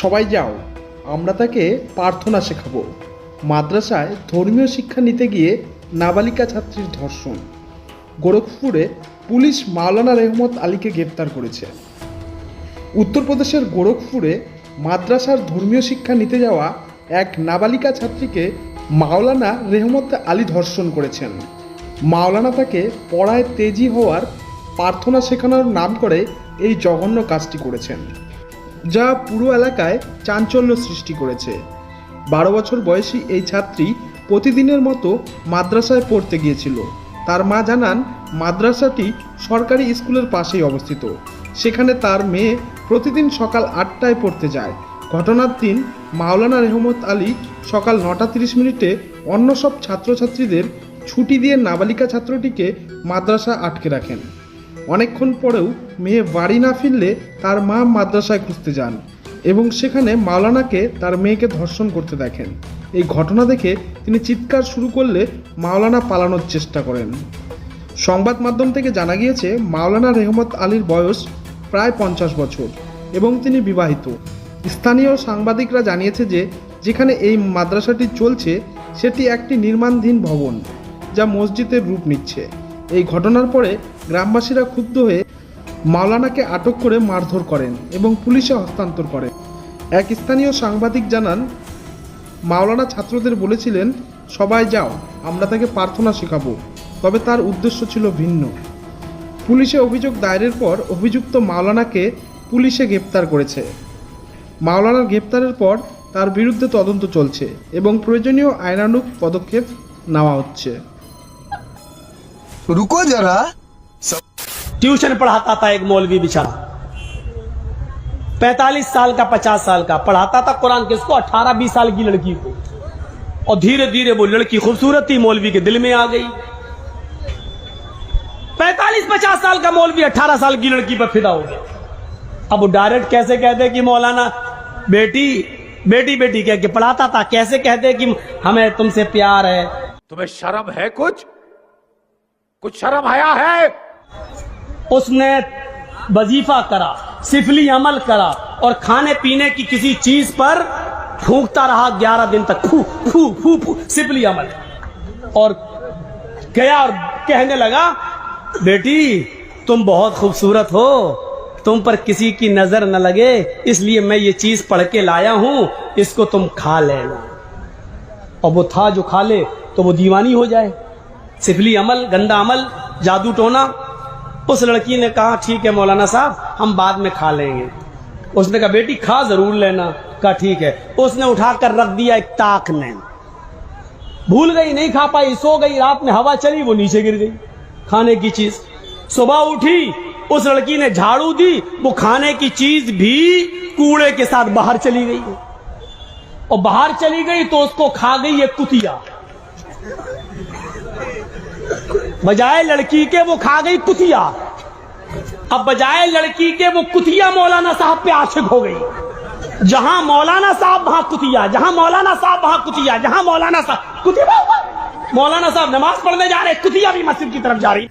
সবাই যাও, আমরা তাকে প্রার্থনা শেখাবো। মাদ্রাসায় ধর্মীয় শিক্ষা নিতে গিয়ে নাবালিকা ছাত্রীর ধর্ষণ। গোরখপুরে পুলিশ মাওলানা রেহমত আলীকে গ্রেপ্তার করেছে। উত্তরপ্রদেশের গোরখপুরে মাদ্রাসার ধর্মীয় শিক্ষা নিতে যাওয়া এক নাবালিকা ছাত্রীকে মাওলানা রেহমত আলী ধর্ষণ করেছেন। মাওলানা তাকে পড়ায় তেজি হওয়ার প্রার্থনা শেখানোর নাম করে এই জঘন্য কাজটি করেছেন। যা পুরো এলাকায় চাঞ্চল্য সৃষ্টি করেছে। বারো বছর বয়সী এই ছাত্রী প্রতিদিনের মতো মাদ্রাসায় পড়তে গিয়েছিল। তার মা জানান, মাদ্রাসাটি সরকারি স্কুলের পাশেই অবস্থিত। সেখানে তার মেয়ে প্রতিদিন সকাল আটটায় পড়তে যায়। ঘটনার দিন মাওলানা রেহমত আলী সকাল নটা তিরিশ মিনিটে অন্য সব ছাত্রছাত্রীদের ছুটি দিয়ে নাবালিকা ছাত্রটিকে মাদ্রাসা আটকে রাখেন। অনেকক্ষণ পরেও মেয়ে বাড়ি না ফিরলে তার মা মাদ্রাসায় খুঁজতে যান এবং সেখানে মাওলানাকে তার মেয়েকে ধর্ষণ করতে দেখেন। এই ঘটনা দেখে তিনি চিৎকার শুরু করলে মাওলানা পালানোর চেষ্টা করেন। সংবাদ মাধ্যম থেকে জানা গিয়েছে, মাওলানা রেহমত আলীর বয়স প্রায় পঞ্চাশ বছর এবং তিনি বিবাহিত। স্থানীয় সাংবাদিকরা জানিয়েছে যে, যেখানে এই মাদ্রাসাটি চলছে, সেটি একটি নির্মাণধীন ভবন যা মসজিদের রূপ নিচ্ছে। এই ঘটনার পরে গ্রামবাসীরা ক্ষুব্ধ হয়ে মাওলানাকে আটক করে মারধর করেন এবং পুলিশে হস্তান্তর করেন এক স্থানীয় সাংবাদিক জানান, মাওলানা ছাত্রদের বলেছিলেন, সবাই যাও, আমরা তাকে প্রার্থনা শেখাবো। তবে তার উদ্দেশ্য ছিল ভিন্ন। পুলিশে অভিযোগ দায়েরের পর অভিযুক্ত মাওলানাকে পুলিশে গ্রেপ্তার করেছে। মাওলানার গ্রেপ্তারের পর তার বিরুদ্ধে তদন্ত চলছে এবং প্রয়োজনীয় আইনানুগ পদক্ষেপ নেওয়া হচ্ছে। रुको जरा। ट्यूशन पढ़ाता था एक मौलवी बेचारा। पैतालीस साल का पचास साल का। पढ़ाता था कुरान किसको अठारह बीस साल की लड़की को। और धीरे धीरे वो लड़की खूबसूरत थी मौलवी के दिल में आ गई। पैतालीस पचास साल का मौलवी अठारह साल की लड़की पर फिदा हो गया। अब वो डायरेक्ट कैसे कहते कि मौलाना बेटी बेटी बेटी कह के पढ़ाता था। कैसे कहते कि हमें तुमसे प्यार है? तुम्हें शर्म है कुछ? कुछ शर्म आया है? उसने वजीफा करा, सिफली अमल करा और खाने पीने की किसी चीज़ पर फूकता रहा ग्यारह दिन तक। फू फू फू फू, सिफली अमल। और गया और कहने लगा, बेटी, तुम बहुत खूबसूरत हो, तुम पर किसी की नज़र न लगे, इसलिए मैं ये चीज़ पढ़ के लाया हूँ, इसको तुम खा लेना। और वो था जो खा ले तो वो दीवानी हो जाए। सिफली अमल, गंदा अमल, जादू टोना। उस लड़की ने कहा, ठीक है मौलाना साहब, हम बाद में खा लेंगे। उसने कहा, बेटी, खा ज़रूर लेना। कहा, ठीक है। उसने उठाकर रख दिया एक ताक ने। भूल गई, नहीं खा पाई, सो गई, रात में हवा चली, वो नीचे गिर गई खाने की चीज़। सुबह उठी, उस लड़की ने झाड़ू दी, वो खाने की चीज़ भी कूड़े के साथ बाहर चली गई। और बाहर चली गई तो उसको खा गई एक कुतिया। बजाय लड़की के वो खा गई कुतिया। अब बजाय लड़की के वो कुतिया मौलाना साहब पे आशिक हो गई। जहाँ मौलाना साहब, वहाँ कुतिया। जहाँ मौलाना साहब, वहाँ कुतिया। जहाँ मौलाना साहब कुतिया, मौलाना साहब नमाज़ पढ़ने जा रहे, कुतिया भी मस्जिद की तरफ़ जा रही।